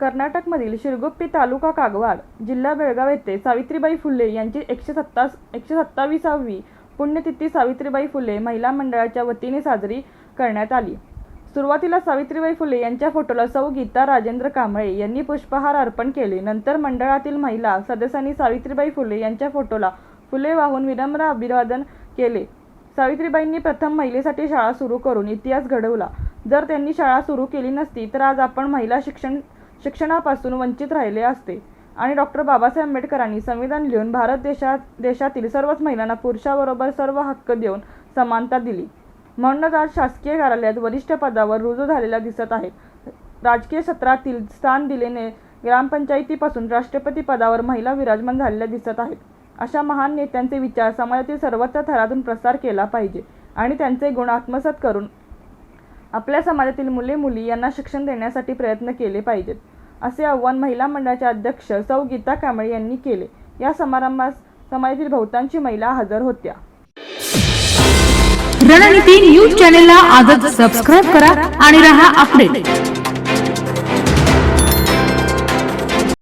कर्नाटकमधील शिरगुप्पी तालुका कागवाड जिल्हा बेळगाव येथे सावित्रीबाई फुले यांची एकशे सत्ता एकशे सत्तावीसावी पुण्यतिथी सावित्रीबाई फुले महिला मंडळाच्या वतीने साजरी करण्यात आली. सुरुवातीला सावित्रीबाई फुले यांच्या फोटोला सौ गीता राजेंद्र कांबळे यांनी पुष्पहार अर्पण केले. नंतर मंडळातील महिला सदस्यांनी सावित्रीबाई फुले यांच्या फोटोला फुले वाहून विनम्र अभिवादन केले. सावित्रीबाईंनी प्रथम महिलेसाठी शाळा सुरू करून इतिहास घडवला. जर त्यांनी शाळा सुरू केली नसती तर आज आपण महिला शिक्षण शिक्षणापासून वंचित राहिले असते. आणि डॉक्टर बाबासाहेब आंबेडकरांनी संविधान लिहून भारत देशात देशातील सर्वच महिलांना पुरुषाबरोबर सर्व हक्क देऊन समानता दिली. म्हणूनच आज शासकीय कार्यालयात वरिष्ठ पदावर रुजू झालेल्या दिसत आहेत. राजकीय क्षेत्रातील स्थान दिलेने ग्रामपंचायतीपासून राष्ट्रपती पदावर महिला विराजमान झालेल्या दिसत आहेत. अशा महान नेत्यांचे विचार समाजातील सर्वत्र थरातून प्रसार केला पाहिजे आणि त्यांचे गुण आत्मसात करून आपल्या समाजातील मुले मुली यांना शिक्षण देण्यासाठी प्रयत्न केले पाहिजेत असे आव्हान महिला मंडळाच्या अध्यक्ष सौ गीता कांबळे यांनी केले. या समारंभास समाजातील बहुतांशी महिला हजर होत्या. रणनीती न्यूज चॅनेलला आजच सबस्क्राईब करा आणि रहा अपडेट